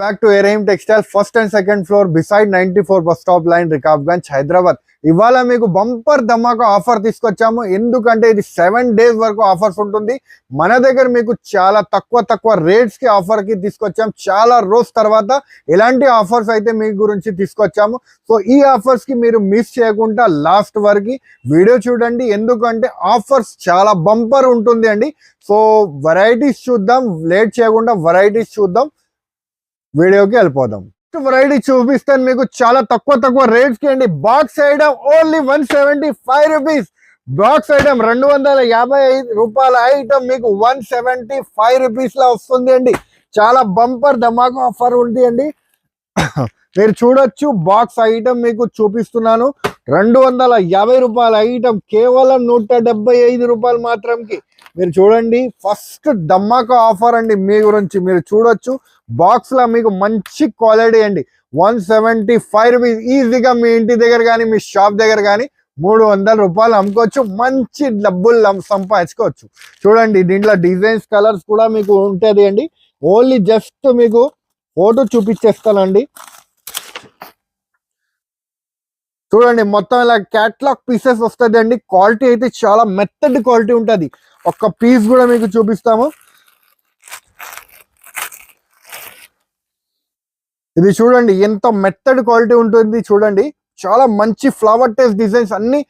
Back to ఎరైమ్ textile first and second floor beside ninety four bus stop line Rikabganj Hyderabad ఇవాళ మీకు bumper ధమాకా offer తీసుకొచ్చాము. ఎందుకంటే ఇది seven days వరకు offers ఉంటుంది. మన దగ్గర మీకు చాలా తక్కువ తక్కువ రేట్స్కి ఆఫర్కి తీసుకొచ్చాము చాలా రోజు తర్వాత ఎలాంటి ఆఫర్స్ అయితే మీ గురించి తీసుకొచ్చాము. సో ఈ ఆఫర్స్కి మీరు మిస్ చేయకుండా లాస్ట్ వరకు వీడియో చూడండి. ఎందుకంటే ఆఫర్స్ చాలా బంపర్ ఉంటుంది అండి. సో వెరైటీస్ చూద్దాం. లేట్ చేయకుండా వెరైటీస్ చూద్దాం. వీడియోకి వెళ్ళిపోదాం. వెరైటీ చూపిస్తాను మీకు. చాలా తక్కువ తక్కువ రేట్స్కి అండి. Box item only one seventy five rupees box item రెండు వందల యాభై ఐదు రూపాయల ఐటమ్ మీకు వన్ సెవెంటీ ఫైవ్ రూపీస్లో వస్తుంది అండి. చాలా బంపర్ ధమాకా ఆఫర్ ఉంది అండి. మీరు చూడొచ్చు బాక్స్ ఐటమ్ మీకు చూపిస్తున్నాను. రెండు వందల యాభై రూపాయల ఐటమ్ కేవలం నూట డెబ్బై ఐదు రూపాయలు మాత్రంకి. మీరు చూడండి ఫస్ట్ ధమాకా ఆఫర్ అండి మీ గురించి. మీరు చూడొచ్చు బాక్స్లో మీకు మంచి క్వాలిటీ అండి. వన్ సెవెంటీ ఫైవ్ రూపీస్ ఈజీగా మీ ఇంటి దగ్గర కానీ మీ షాప్ దగ్గర కానీ మూడు వందల రూపాయలు అమ్ముకోవచ్చు. మంచి డబ్బులు సంపాదించుకోవచ్చు. చూడండి దీంట్లో డిజైన్స్ కలర్స్ కూడా మీకు ఉంటుంది అండి. ఓన్లీ జస్ట్ మీకు ఫోటో చూపించేస్తానండి. చూడండి మొత్తం ఇలా క్యాట్లాగ్ పీసెస్ వస్తుంది అండి క్వాలిటీ అయితే చాలా మెత్తడ్ క్వాలిటీ ఉంటుంది. ఒక్క పీస్ కూడా మీకు చూపిస్తాము. ఇది చూడండి ఎంత మెత్తడి క్వాలిటీ ఉంటుంది చూడండి. చాలా మంచి ఫ్లవర్ టేస్ట్ డిజైన్స్ అన్ని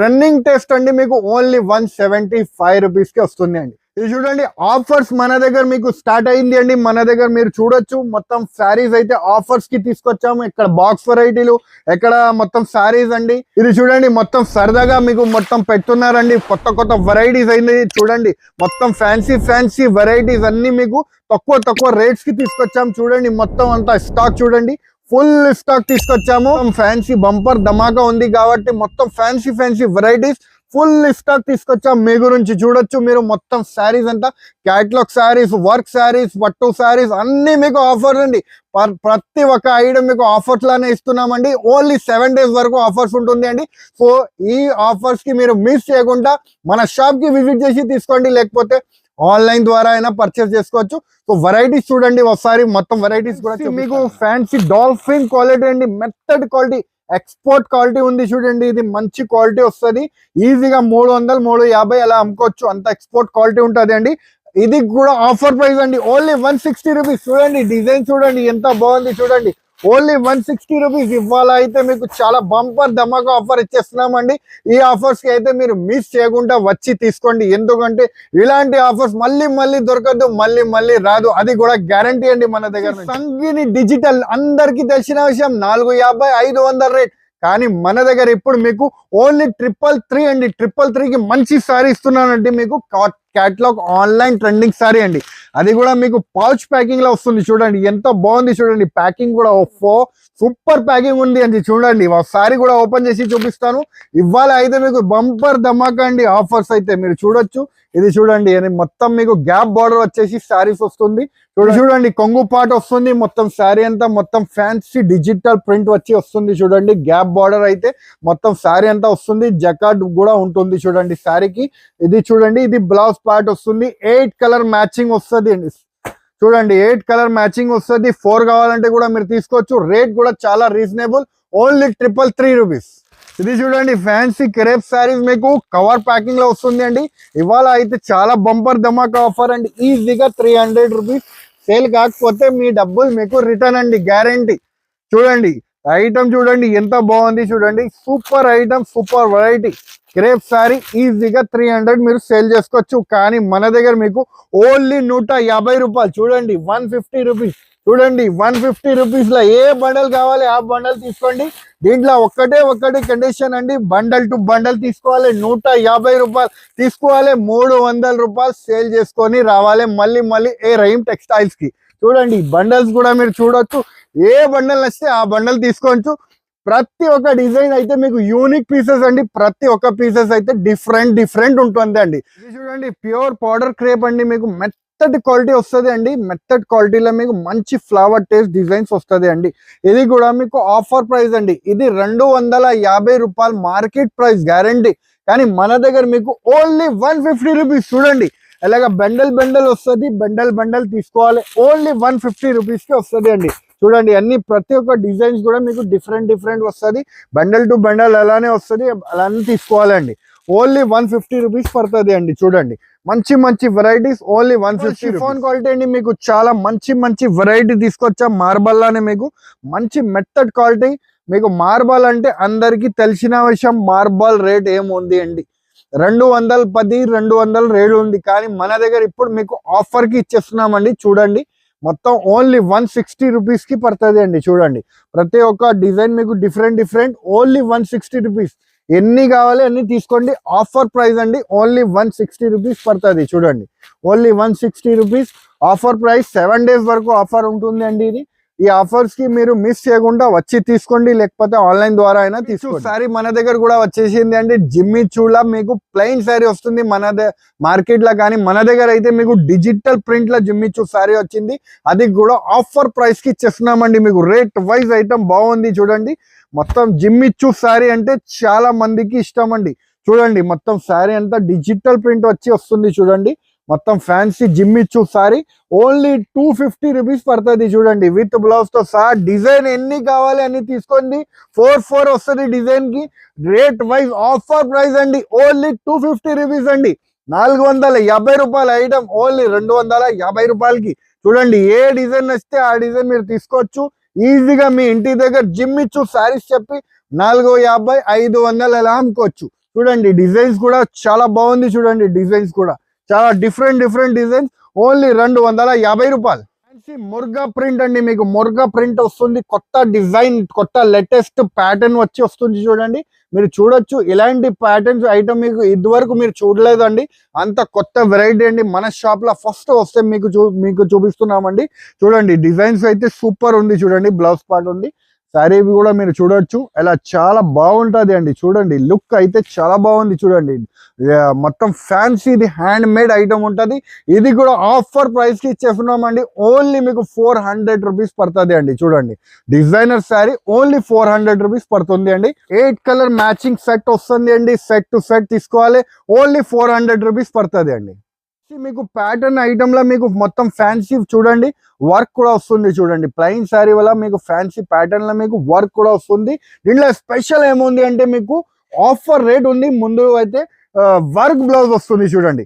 రన్నింగ్ టేస్ట్ అండి. మీకు ఓన్లీ వన్ సెవెంటీ ఫైవ్ రూపీస్కి వస్తుంది అండి ఇది చూడండి ఆఫర్స్ మన దగ్గర మీకు స్టార్ట్ అయింది అండి. మన దగ్గర మీరు చూడొచ్చు. మొత్తం శారీస్ అయితే ఆఫర్స్కి తీసుకొచ్చాము. ఇక్కడ బాక్స్ వెరైటీలు ఎక్కడ మొత్తం శారీస్ అండి. ఇది చూడండి మొత్తం సరదాగా మీకు మొత్తం పెడుతున్నారండి. కొత్త కొత్త వెరైటీస్ అయింది. చూడండి మొత్తం ఫ్యాన్సీ ఫ్యాన్సీ వెరైటీస్ అన్ని మీకు తక్కువ తక్కువ రేట్స్కి తీసుకొచ్చాము. చూడండి మొత్తం అంతా స్టాక్ చూడండి. ఫుల్ స్టాక్ తీసుకొచ్చాము. ఫ్యాన్సీ బంపర్ ధమాకా ఉంది కాబట్టి మొత్తం fancy fancy varieties full stock తీసుకొచ్చాం మీ గురించి చూడొచ్చు. మీరు మొత్తం శారీస్ అంతా క్యాట్లాగ్ శారీస్ వర్క్ శారీస్ పట్టు శారీస్ అన్ని మీకు ఆఫర్ అండి. పర్- ప్రతి ఒక్క ఐటమ్ మీకు ఆఫర్స్ లానే ఇస్తున్నామండి. ఓన్లీ సెవెన్ డేస్ వరకు ఆఫర్స్ ఉంటుంది అండి. సో ఈ ఆఫర్స్కి మీరు మిస్ చేయకుండా మన షాప్కి విజిట్ చేసి తీసుకోండి. లేకపోతే ఆన్లైన్ ద్వారా అయినా పర్చేస్ చేసుకోవచ్చు. సో వెరైటీస్ చూడండి. ఒకసారి మొత్తం వెరైటీస్ కూడా మీకు ఫ్యాన్సీ డాల్ఫిన్ క్వాలిటీ అండి. మెత్తడ్ క్వాలిటీ. ఎక్స్పోర్ట్ క్వాలిటీ ఉంది చూడండి ఇది మంచి క్వాలిటీ వస్తుంది. ఈజీగా మూడు వందలు మూడు యాభై అలా అమ్ముకోవచ్చు. అంత ఎక్స్పోర్ట్ క్వాలిటీ ఉంటుంది అండి. ఇది కూడా ఆఫర్ ప్రైస్ అండి. ఓన్లీ వన్ సిక్స్టీ రూపీస్ చూడండి డిజైన్ చూడండి ఎంత బాగుంది చూడండి. ఓన్లీ వన్ సిక్స్టీ రూపీస్ ఇవాళ అయితే మీకు చాలా బంపర్ ధమాకా ఆఫర్ ఇచ్చేస్తున్నామండి. ఈ ఆఫర్స్కి అయితే మీరు మిస్ చేయకుండా వచ్చి తీసుకోండి. ఎందుకంటే ఇలాంటి ఆఫర్స్ మళ్ళీ మళ్ళీ దొరకదు మళ్ళీ మళ్ళీ రాదు. అది కూడా గ్యారంటీ అండి మన దగ్గర సంగిని డిజిటల్ అందరికీ తెలిసిన విషయం నాలుగు యాభై ఐదు వందల రేట్. కానీ మన దగ్గర ఇప్పుడు మీకు ఓన్లీ ట్రిపుల్ త్రీ అండి. ట్రిపుల్ త్రీకి మంచి సారీ ఇస్తున్నానండి మీకు. Cat catalogue online trending sari అండి. అది కూడా మీకు పౌచ్ ప్యాకింగ్లో వస్తుంది చూడండి. ఎంత బాగుంది చూడండి. ప్యాకింగ్ కూడా ఓఫో సూపర్ ప్యాకింగ్ ఉంది అండి చూడండి. సారీ కూడా ఓపెన్ చేసి చూపిస్తాను. ఇవాళ అయితే మీకు బంపర్ ధమాకా అండి. ఆఫర్స్ అయితే మీరు చూడొచ్చు. ఇది చూడండి మొత్తం మీకు గ్యాప్ బార్డర్ వచ్చేసి శారీస్ వస్తుంది. చూడండి. చూడండి కొంగు పాట వస్తుంది మొత్తం శారీ అంతా మొత్తం ఫ్యాన్సీ డిజిటల్ ప్రింట్ వచ్చి వస్తుంది చూడండి. గ్యాప్ బార్డర్ అయితే మొత్తం శారీ అంతా వస్తుంది జకాట్ కూడా ఉంటుంది చూడండి శారీకి. ఇది చూడండి ఇది బ్లౌజ్ పార్ట్ వస్తుంది ఎయిట్ కలర్ మ్యాచింగ్ వస్తుంది. అండి చూడండి ఎయిట్ కలర్ మ్యాచింగ్ వస్తుంది. ఫోర్ కావాలంటే కూడా మీరు తీసుకోవచ్చు. రేట్ కూడా చాలా reasonable. Only triple three rupees ఇది చూడండి ఫ్యాన్సీ క్రేప్ శారీస్ మీకు కవర్ ప్యాకింగ్లో వస్తుంది అండి ఇవాళ అయితే చాలా బంపర్ ధమాకా ఆఫర్ అండి. ఈజీగా త్రీ హండ్రెడ్ రూపీస్ సేల్ కాకపోతే మీ డబ్బులు మీకు రిటర్న్ అండి గ్యారంటీ చూడండి ఐటమ్ చూడండి ఎంత బాగుంది చూడండి. Super item super variety crepe sari ఈజీగా త్రీ హండ్రెడ్ మీరు సేల్ చేసుకోవచ్చు. కానీ మన దగ్గర మీకు ఓన్లీ నూట యాభై రూపాయలు. చూడండి వన్ ఫిఫ్టీ రూపీస్ చూడండి వన్ ఫిఫ్టీ రూపీస్లో ఏ బండల్ కావాలి ఆ బండల్ తీసుకోండి. దీంట్లో ఒక్కటే ఒక్కటి కండిషన్ అండి. బండల్ టు బండల్ తీసుకోవాలి. నూట యాభై రూపాయలు తీసుకోవాలి. మూడు వందల రూపాయలు సేల్ చేసుకొని రావాలి. మళ్ళీ మళ్ళీ ఏ రైమ్ టెక్స్టైల్స్కి. చూడండి బండల్స్ కూడా మీరు చూడొచ్చు. ఏ బండల్ నచ్చితే ఆ బండల్ తీసుకోవచ్చు. ప్రతి ఒక్క డిజైన్ అయితే మీకు యూనిక్ పీసెస్ అండి. ప్రతి ఒక్క పీసెస్ అయితే డిఫరెంట్ డిఫరెంట్ ఉంటుంది అండి చూడండి ప్యూర్ పౌడర్ క్రేప్ అండి. మీకు మెత్త మెత్తటి క్వాలిటీ వస్తుంది అండి. మెత్తటి క్వాలిటీలో మీకు మంచి ఫ్లవర్ టేస్ట్ డిజైన్స్ వస్తుంది అండి. ఇది కూడా మీకు ఆఫర్ ప్రైస్ అండి. ఇది రెండు వందల యాభై రూపాయలు మార్కెట్ ప్రైస్ గ్యారంటీ కానీ మన దగ్గర మీకు ఓన్లీ వన్ ఫిఫ్టీ రూపీస్ చూడండి. ఇలాగ బండల్ బండల్ వస్తుంది బండల్ బండల్ తీసుకోవాలి. ఓన్లీ వన్ ఫిఫ్టీ రూపీస్కే వస్తుంది అండి. చూడండి అన్ని ప్రతి ఒక్క డిజైన్స్ కూడా మీకు డిఫరెంట్ డిఫరెంట్ వస్తుంది. బండల్ టు బండల్ అలానే వస్తుంది. అలానే తీసుకోవాలండి ఓన్లీ వన్ ఫిఫ్టీ రూపీస్ పడుతుంది అండి చూడండి. మంచి మంచి varieties only one fifty phone quality అండి మీకు చాలా మంచి మంచి వెరైటీ తీసుకొచ్చా మార్బల్ లానే మీకు. మంచి మెత్తడ్ క్వాలిటీ మీకు మార్బల్ అంటే అందరికీ తెలిసిన విషయం మార్బల్ రేట్ ఏముంది అండి. రెండు వందల పది రెండు వందల రేటు ఉంది కానీ మన దగ్గర ఇప్పుడు మీకు ఆఫర్కి ఇచ్చేస్తున్నామండి చూడండి. మొత్తం ఓన్లీ వన్ సిక్స్టీ రూపీస్కి పడుతుంది అండి చూడండి. ప్రతి ఒక్క డిజైన్ మీకు different different only one sixty rupees. ఎన్ని కావాలి అన్ని తీసుకోండి. ఆఫర్ ప్రైస్ అండి. ఓన్లీ వన్ సిక్స్టీ రూపీస్ పడుతుంది. చూడండి. Only one sixty rupees offer price seven days వరకు ఆఫర్ ఉంటుంది అండి ఇది. ఈ ఆఫర్స్కి మీరు మిస్ చేయకుండా వచ్చి తీసుకోండి. లేకపోతే ఆన్లైన్ ద్వారా అయినా తీసుకోండి. సారీ మన దగ్గర కూడా వచ్చేసింది అంటే జిమ్మి చూలా మీకు ప్లెయిన్ సారీ వస్తుంది. మన మార్కెట్లో కానీ మన దగ్గర అయితే మీకు డిజిటల్ ప్రింట్లో జిమ్మి చూ సారీ వచ్చింది. అది కూడా ఆఫర్ ప్రైస్కి ఇచ్చేస్తున్నామండి. మీకు రేట్ వైజ్ ఐటమ్ బాగుంది. చూడండి. మొత్తం జిమ్మిచ్చు శారీ అంటే చాలా మందికి ఇష్టం అండి. చూడండి మొత్తం శారీ అంతా డిజిటల్ ప్రింట్ వచ్చి వస్తుంది చూడండి. మొత్తం fancy జిమ్మిచ్చు sari. Only two fifty rupees పడుతుంది చూడండి. విత్ బ్లౌజ్తో సహా డిజైన్ ఎన్ని కావాలి అన్ని తీసుకోండి. ఫోర్ ఫోర్ వస్తుంది డిజైన్కి. రేట్ వైజ్ ఆఫర్ ప్రైస్ అండి. ఓన్లీ టూ ఫిఫ్టీ రూపీస్ అండి. నాలుగు వందల యాభై రూపాయల ఐటమ్ ఓన్లీ రెండు వందల యాభై రూపాయలకి. చూడండి ఏ డిజైన్ వస్తే ఆ డిజైన్ మీరు తీసుకోవచ్చు. ఈజీగా మీ ఇంటి దగ్గర జిమ్ ఇచ్చు శారీస్ చెప్పి నాలుగు యాభై ఐదు వందలు ఎలా అమ్ముకోవచ్చు చూడండి డిజైన్స్ కూడా చాలా బాగుంది చూడండి డిజైన్స్ కూడా. చాలా డిఫరెంట్ డిఫరెంట్ డిజైన్స్ ఓన్లీ రెండు వందల యాభై రూపాయలు. వచ్చేసి ముర్గా ప్రింట్ అండి మీకు. ముర్గా ప్రింట్ వస్తుంది. కొత్త డిజైన్ కొత్త లేటెస్ట్ ప్యాటర్న్ వచ్చి వస్తుంది చూడండి. మీరు చూడొచ్చు. ఇలాంటి ప్యాటర్న్స్ ఐటమ్ మీకు ఇదివరకు మీరు చూడలేదండి. అంత కొత్త వెరైటీ అండి. మన షాప్లో ఫస్ట్ వస్తే మీకు చూ మీకు చూపిస్తున్నామండి. చూడండి డిజైన్స్ అయితే సూపర్ ఉంది చూడండి. బ్లౌజ్ పార్ట్ ఉంది. శారీ కూడా మీరు చూడొచ్చు. ఇలా చాలా బాగుంటుంది అండి. చూడండి లుక్ అయితే చాలా బాగుంది చూడండి. మొత్తం ఫ్యాన్సీది హ్యాండ్ మేడ్ ఐటమ్ ఉంటుంది. ఇది కూడా ఆఫర్ ప్రైస్కి ఇచ్చేస్తున్నామండి. ఓన్లీ మీకు ఫోర్ హండ్రెడ్ రూపీస్ పడుతుంది అండి. చూడండి designer sari only four hundred rupees పడుతుంది అండి. ఎయిట్ కలర్ మ్యాచింగ్ సెట్ వస్తుంది అండి. సెట్ టు సెట్ తీసుకోవాలి. ఓన్లీ ఫోర్ హండ్రెడ్ రూపీస్ పడుతుంది అండి. మీకు ప్యాటర్న్ ఐటమ్లో మీకు మొత్తం ఫ్యాన్సీ చూడండి వర్క్ కూడా వస్తుంది చూడండి. ప్లెయిన్ శారీ వల్ల మీకు ఫ్యాన్సీ ప్యాటర్న్లో మీకు వర్క్ కూడా వస్తుంది. దీంట్లో స్పెషల్ ఏముంది అంటే మీకు ఆఫర్ రేట్ ఉంది. ముందు అయితే వర్క్ బ్లౌజ్ వస్తుంది చూడండి.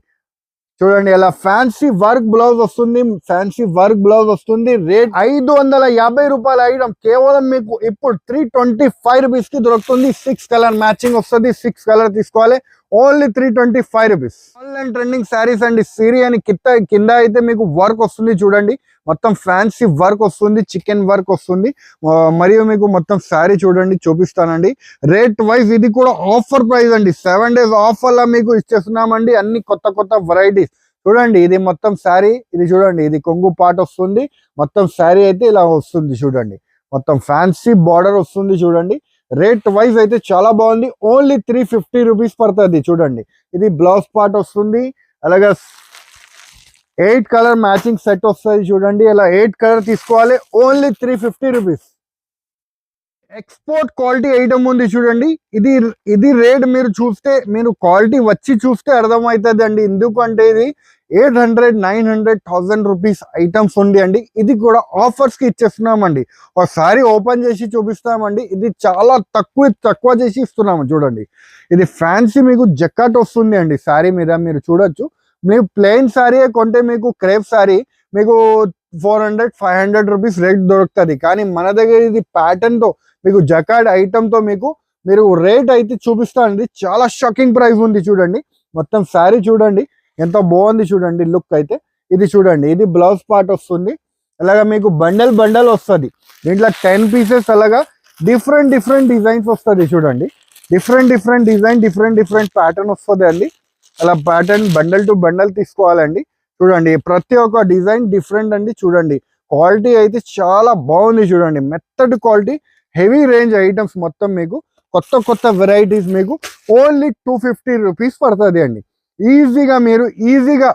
చూడండి ఇలా ఫ్యాన్సీ వర్క్ బ్లౌజ్ వస్తుంది ఫ్యాన్సీ వర్క్ బ్లౌజ్ వస్తుంది. రేట్ ఐదు వందల యాభై రూపాయల ఐటమ్ కేవలం మీకు ఇప్పుడు త్రీ ట్వంటీ ఫైవ్ రూపీస్కి దొరుకుతుంది. సిక్స్ కలర్ మ్యాచింగ్ వస్తుంది. సిక్స్ కలర్ తీసుకోవాలి. Only three twenty five rupees. Online trending saris అండి సిరి అని కింద కింద అయితే మీకు వర్క్ వస్తుంది చూడండి. మొత్తం ఫ్యాన్సీ వర్క్ వస్తుంది చికెన్ వర్క్ వస్తుంది. మరియు మీకు మొత్తం శారీ చూడండి చూపిస్తానండి. రేట్ వైజ్ ఇది కూడా ఆఫర్ ప్రైస్ అండి. సెవెన్ డేస్ ఆఫర్లా మీకు ఇచ్చేస్తున్నామండి అన్ని కొత్త కొత్త వెరైటీస్ చూడండి ఇది మొత్తం శారీ ఇది చూడండి ఇది కొంగు పాట వస్తుంది. మొత్తం శారీ అయితే ఇలా వస్తుంది చూడండి. మొత్తం ఫ్యాన్సీ బార్డర్ వస్తుంది చూడండి. రేట్ వైజ్ అయితే చాలా బాగుంది. ఓన్లీ త్రీ ఫిఫ్టీ రూపీస్ పడుతుంది. చూడండి. ఇది బ్లౌజ్ పార్ట్ వస్తుంది. అలాగే ఎయిట్ కలర్ మ్యాచింగ్ సెట్ వస్తుంది. చూడండి. ఇలా ఎయిట్ కలర్ తీసుకోవాలి. Only three fifty rupees export quality item ఉంది చూడండి. ఇది ఇది రేట్ మీరు చూస్తే మీరు క్వాలిటీ వచ్చి చూస్తే అర్థమవుతుంది అండి ఎందుకంటే ఇది eight hundred nine hundred thousand rupees items ఉంది అండి ఇది కూడా ఆఫర్స్కి ఇచ్చేస్తున్నామండి. ఒకసారి ఓపెన్ చేసి చూపిస్తామండి. ఇది చాలా తక్కువ తక్కువ చేసి ఇస్తున్నాము చూడండి. ఇది ఫ్యాన్సీ మీకు జక్కట్ వస్తుంది అండి శారీ మీద మీరు చూడొచ్చు. మీకు ప్లెయిన్ శారీ కొంటే మీకు క్రేప్ శారీ మీకు four hundred five hundred rupees rate దొరుకుతుంది. కానీ మన దగ్గర ఇది ప్యాటర్న్తో మీకు జకాడ్ ఐటమ్తో మీకు మీరు రేట్ అయితే చూపిస్తానండి చాలా షాకింగ్ ప్రైస్ ఉంది చూడండి. మొత్తం శారీ చూడండి. ఎంత బాగుంది చూడండి లుక్ అయితే. ఇది చూడండి ఇది బ్లౌజ్ పార్ట్ వస్తుంది. అలాగా మీకు బండల్ బండల్ వస్తుంది. దీంట్లో టెన్ పీసెస్ అలాగా డిఫరెంట్ డిఫరెంట్ డిజైన్స్ వస్తుంది చూడండి. Different different design different different pattern వస్తుంది అండి. అలా ప్యాటర్న్ బండల్ టు బండల్ తీసుకోవాలండి. చూడండి ప్రతి ఒక్క డిజైన్ డిఫరెంట్ అండి చూడండి. క్వాలిటీ అయితే చాలా బాగుంది చూడండి. మెత్తటి క్వాలిటీ హెవీ రేంజ్ ఐటమ్స్ మొత్తం మీకు కొత్త కొత్త వెరైటీస్ మీకు ఓన్లీ టూ ఫిఫ్టీ రూపీస్ పడుతుంది అండి. ఈజీగా మీరు ఈజీగా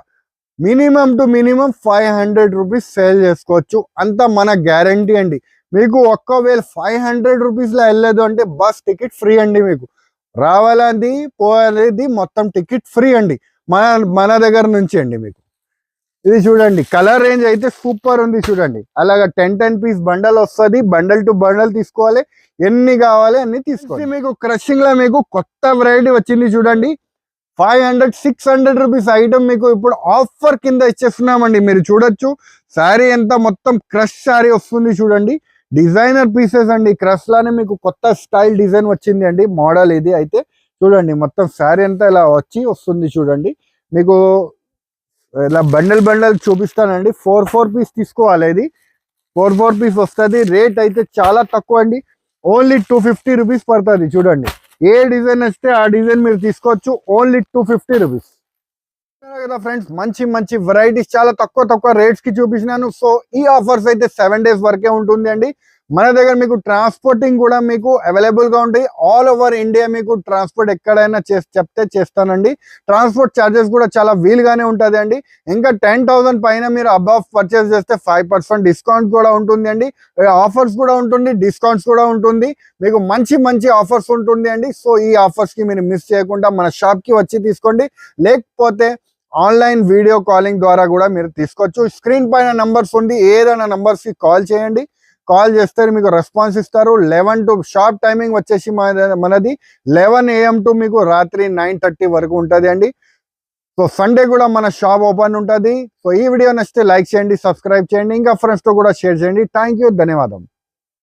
minimum to minimum five hundred rupees sale చేసుకోవచ్చు. అంత మన గ్యారంటీ అండి. మీకు ఒక్కవేళ ఫైవ్ హండ్రెడ్ రూపీస్లో వెళ్ళలేదు అంటే బస్ టికెట్ ఫ్రీ అండి మీకు. రావాలంది పోవాలది మొత్తం టికెట్ ఫ్రీ అండి. మన మన దగ్గర నుంచి అండి మీకు. ఇది చూడండి కలర్ రేంజ్ అయితే సూపర్ ఉంది చూడండి. అలాగా టెన్ టెన్ పీస్ బండల్ వస్తుంది. బండల్ టు బండల్ తీసుకోవాలి. ఎన్ని కావాలి అన్ని తీసుకోవాలి మీకు క్రషింగ్లో మీకు కొత్త వెరైటీ వచ్చింది చూడండి. Five hundred six hundred rupees item మీకు ఇప్పుడు ఆఫర్ కింద ఇచ్చేస్తున్నామండి. మీరు చూడొచ్చు. శారీ ఎంత మొత్తం క్రష్ శారీ వస్తుంది చూడండి. డిజైనర్ పీసెస్ అండి. క్రష్ లానే మీకు కొత్త స్టైల్ డిజైన్ వచ్చింది అండి. మోడల్ ఇది అయితే. చూడండి మొత్తం శారీ అంతా ఇలా వచ్చి వస్తుంది చూడండి. మీకు ఇలా బండల్ బండల్ చూపిస్తానండి. ఫోర్ ఫోర్ పీస్ తీసుకోవాలి ఇది. ఫోర్ ఫోర్ పీస్ వస్తుంది. రేట్ అయితే చాలా తక్కువ అండి. ఓన్లీ టూ ఫిఫ్టీ రూపీస్ పడుతుంది చూడండి. ఏ డిజైన్ వస్తే ఆ డిజైన్ మీరు తీసుకోవచ్చు. ఓన్లీ టూ ఫిఫ్టీ రూపీస్ కదా ఫ్రెండ్స్ మంచి మంచి వెరైటీస్ చాలా తక్కువ తక్కువ రేట్స్కి చూపించినాను. సో ఈ ఆఫర్స్ అయితే సెవెన్ డేస్ వరకే ఉంటుంది అండి మన దగ్గర మీకు ట్రాన్స్పోర్టింగ్ కూడా మీకు అవైలబుల్గా ఉంటాయి. ఆల్ ఓవర్ ఇండియా మీకు ట్రాన్స్పోర్ట్ ఎక్కడైనా చేసి చెప్తే చేస్తానండి. ట్రాన్స్పోర్ట్ ఛార్జెస్ కూడా చాలా వీలుగానే ఉంటుంది అండి ఇంకా టెన్ థౌసండ్ పైన మీరు అబౌవ్ పర్చేస్ చేస్తే ఫైవ్ పర్సెంట్ డిస్కౌంట్ కూడా ఉంటుంది అండి ఆఫర్స్ కూడా ఉంటుంది డిస్కౌంట్స్ కూడా ఉంటుంది. మీకు మంచి మంచి ఆఫర్స్ ఉంటుంది అండి సో ఈ ఆఫర్స్కి మీరు మిస్ చేయకుండా మన షాప్కి వచ్చి తీసుకోండి. లేకపోతే ఆన్లైన్ వీడియో కాలింగ్ ద్వారా కూడా మీరు తీసుకోవచ్చు. స్క్రీన్ పైన నంబర్స్ ఉంది ఏదైనా నంబర్స్కి కాల్ చేయండి. కాల్ చేస్తే మీకు రెస్పాన్స్ ఇస్తారు. లెవెన్ టు షార్ప్ టైమింగ్ వచ్చేసి మన- మనది లెవెన్ ఏఎం టు మీకు రాత్రి నైన్ థర్టీ వరకు ఉంటుంది అండి. సో సండే కూడా మన షాప్ ఓపెన్ ఉంటుంది. సో ఈ వీడియో నచ్చితే లైక్ చేయండి సబ్స్క్రైబ్ చేయండి. ఇంకా ఫ్రెండ్స్తో కూడా షేర్ చేయండి. Thank you. ధన్యవాదం.